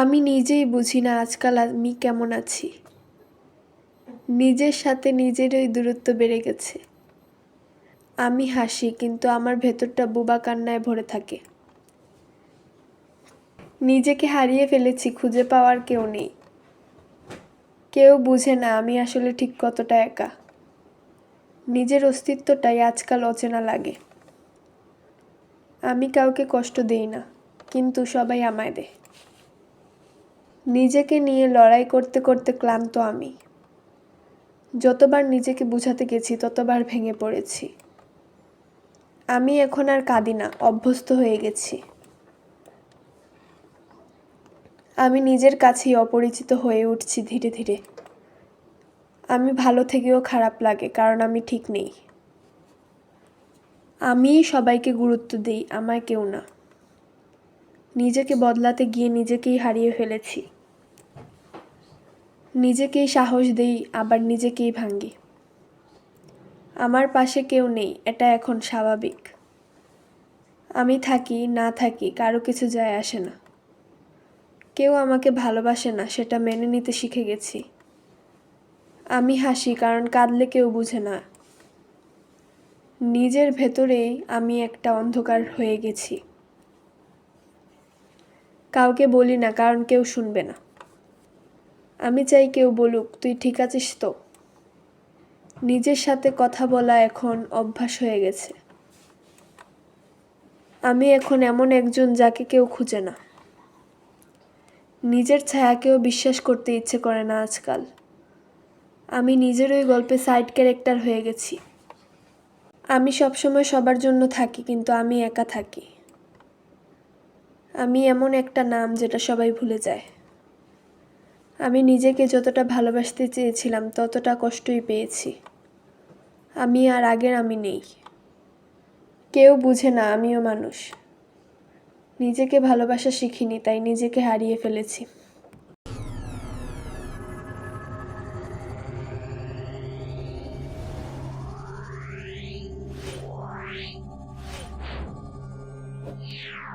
আমি নিজেই বুঝি না আজকাল আমি কেমন আছি। নিজের সাথে নিজেরই দূরত্ব বেড়ে গেছে। আমি হাসি, কিন্তু আমার ভেতরটা বোবা কান্নায় ভরে থাকে। নিজেকে হারিয়ে ফেলেছি, খুঁজে পাওয়ার কেউ নেই। কেউ বুঝে না আমি আসলে ঠিক কতটা একা। নিজের অস্তিত্বটাই আজকাল অচেনা লাগে। আমি কাউকে কষ্ট দেই না, কিন্তু সবাই আমায় দেয়। নিজেকে নিয়ে লড়াই করতে করতে ক্লান্ত আমি। যতবার নিজেকে বুঝাতে গেছি, ততবার ভেঙে পড়েছি। আমি এখন আর কাঁদি না, অভ্যস্ত হয়ে গেছি। আমি নিজের কাছেই অপরিচিত হয়ে উঠছি ধীরে ধীরে। আমি ভালো থেকেও খারাপ লাগে, কারণ আমি ঠিক নেই। আমিই সবাইকে গুরুত্ব দিই আমায় কেউ না। নিজেকে বদলাতে গিয়ে নিজেকেই হারিয়ে ফেলেছি। নিজেকেই সাহস দেই, আবার নিজেকেই ভাঙ্গি। আমার পাশে কেউ নেই, এটা এখন স্বাভাবিক। আমি থাকি, না থাকি, কারও কিছু যায় আসে না। কেউ আমাকে ভালোবাসে না, সেটা মেনে নিতে শিখে গেছি। আমি হাসি, কারণ কাঁদলে কেউ বুঝে না। নিজের ভেতরেই আমি একটা অন্ধকার হয়ে গেছি। কাউকে বলি না, কারণ কেউ শুনবে না। আমি চাই কেউ বলুক, তুই ঠিক আছিস তো? নিজের সাথে কথা বলা এখন অভ্যাস হয়ে গেছে। আমি এখন এমন একজন যাকে কেউ খুঁজে না। নিজের ছায়াকেও বিশ্বাস করতে ইচ্ছে করে না আজকাল। আমি নিজের ওই গল্পে সাইড ক্যারেক্টার হয়ে গেছি। আমি সবসময় সবার জন্য থাকি, কিন্তু আমি একা থাকি। আমি এমন একটা নাম যেটা সবাই ভুলে যায়। আমি নিজেকে যতটা ভালোবাসতে চেয়েছিলাম, ততটা কষ্টই পেয়েছি। আমি আর আগের আমি নেই। কেউ বুঝে না, আমিও মানুষ। নিজেকে ভালোবাসা শিখিনি, তাই নিজেকে হারিয়ে ফেলেছি। Yeah.